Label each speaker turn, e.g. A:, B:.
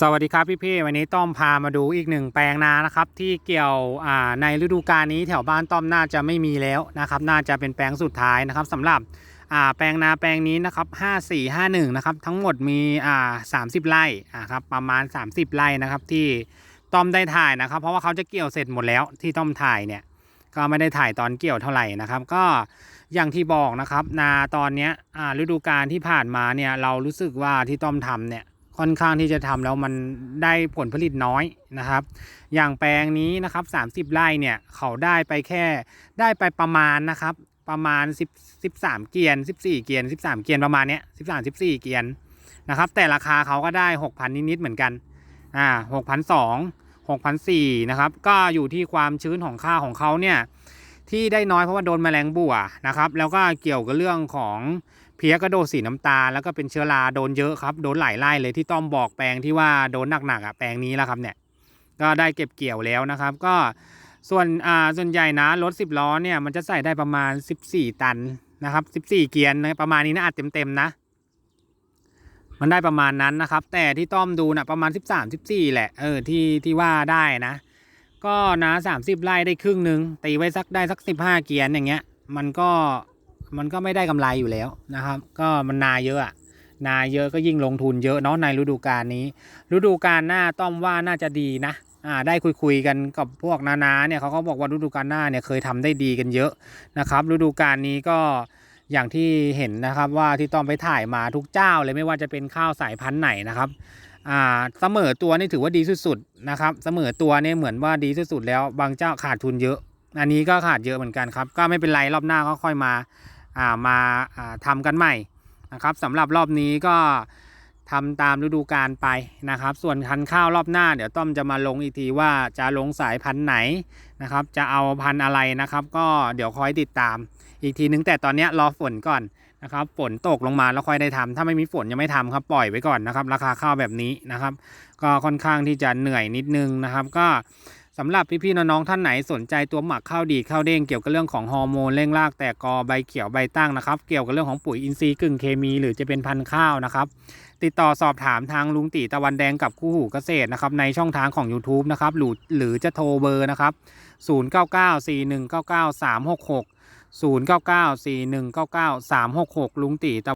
A: สวัสดีครับพี่พี่วันนี้ต้อมพามาดูอีกหนึ่งแปลงนานะครับ ที่เกี่ยวในฤดูกาลนี้แถวบ้านต้อมน่าจะไม่มีแล้วนะครับ น่าจะเป็นแปลงสุดท้ายนะครับสำหรับแปลงนาแปลงนี้นะครับ5451นะครับทั้งหมดมี30 ไร่ครับประมาณ 30 ไร่นะครับที่ต้อมได้ถ่ายนะครับ เพราะว่าเขาจะเกี่ยวเสร็จหมดแล้วที่ต้อมถ่ายเนี่ยก็ไม่ได้ถ่ายตอนเกี่ยวเท่าไหร่นะครับ ก็อย่างที่บอกนะครับนาตอนเนี้ยฤดูกาลที่ผ่านมาเนี่ยเรารู้สึกว่าที่ต้อมทำเนี่ย ค่อนข้างที่จะทำแล้วมันได้ผลผลิตน้อยนะครับ อย่างแปลงนี้นะครับ 30 ไร่เนี่ยเขาได้ไปแค่ได้ไปประมาณนะครับประมาณ 10 13 เกียน 14 เกียน 13 เกียนประมาณเนี้ย13 14 เกียนนะครับ แต่ราคาเขาก็ได้ 6,000 นิดๆเหมือนกันอ่า6,200 6,400นะครับก็อยู่ที่ความชื้นของข้าของเขาเนี่ย ที่ได้น้อยเพราะว่าโดนแมลงบ่วนะครับ แล้วก็เกี่ยวกับเรื่องของเพี้ยกระโดดสีน้ำตาลแล้วก็เป็นเชื้อราโดนเยอะครับ โดนหลายไร่เลยที่ต้อมบอกแปลงที่ว่าโดนหนักๆอะแปลงนี้แล้วครับเนี่ยก็ได้เก็บเกี่ยวแล้วนะครับ ก็ส่วนอ่าส่วนใหญ่นะรถ10ล้อเนี่ยมันจะใส่ได้ประมาณ 14 ตันนะครับ14 เกียร์นะประมาณนี้นะอัดเต็มๆนะ มันได้ประมาณนั้นนะครับ แต่ที่ต้อมดูนะประมาณ 13 14 แหละเออที่ที่ว่าได้นะ ก็นะ30ไร่ได้ครึ่งหนึ่งตีไว้สักได้สัก15เกียร์อย่างเงี้ย มันก็มันก็ไม่ได้กำไรอยู่แล้วนะครับ ก็มันนาเยอะอะนาเยอะก็ยิ่งลงทุนเยอะเนาะในฤดูกาลนี้ ฤดูกาลหน้าต้อมว่าน่าจะดีนะอ่าได้คุยคุยๆกันกับพวกนานาเนี่ยเขาก็บอกว่าฤดูกาลหน้าเนี่ยเคยทำได้ดีกันเยอะนะครับฤดูกาลนี้ก็อย่างที่เห็นนะครับว่าที่ต้อมไปถ่ายมาทุกเจ้าเลยไม่ว่าจะเป็นข้าวสายพันธุ์ไหนนะครับ อ่าเสมอตัวนี่ถือว่าดีสุดๆนะครับเสมอตัวเนี่ยเหมือนว่าดีสุดแล้วบางเจ้าขาดทุนเยอะ อันนี้ก็ขาดเยอะเหมือนกันครับ ก็ไม่เป็นไรรอบหน้าก็ค่อยมาอ่ามาอ่าทำกันใหม่นะครับสำหรับรอบนี้ก็ทำตามฤดูกาลไปนะครับ ส่วนพันข้าวรอบหน้า เดี๋ยวต้อมจะมาลงอีกทีว่าจะลงสายพันธุ์ไหนนะครับ จะเอาพันธุ์อะไรนะครับ ก็เดี๋ยวคอยติดตามอีกทีนึงแต่ตอนนี้รอฝนก่อน นะครับฝนตกลงมาแล้วค่อยได้ทำถ้าไม่มีฝนยังไม่ทำครับปล่อยไว้ก่อนนะครับ ราคาข้าวแบบนี้นะครับ ก็ค่อนข้างที่จะเหนื่อยนิดนึงนะครับ ก็สำหรับพี่ๆน้องๆท่านไหนสนใจตัวหมักข้าวดีข้าวเด้งเกี่ยวกับเรื่องของฮอร์โมนเร่งรากแตกกอใบเขียวใบตั้งนะครับ เกี่ยวกับเรื่องของปุ๋ยอินทรีย์กึ่งเคมี หรือจะเป็นพันธุ์ข้าวนะครับ ติดต่อสอบถามทางลุงตีตะวันแดงกับคู่หูเกษตรนะครับในช่องทางของ YouTube นะครับหรือหรือจะโทรเบอร์นะครับ0994199366 0994199366 ลุงตีตะ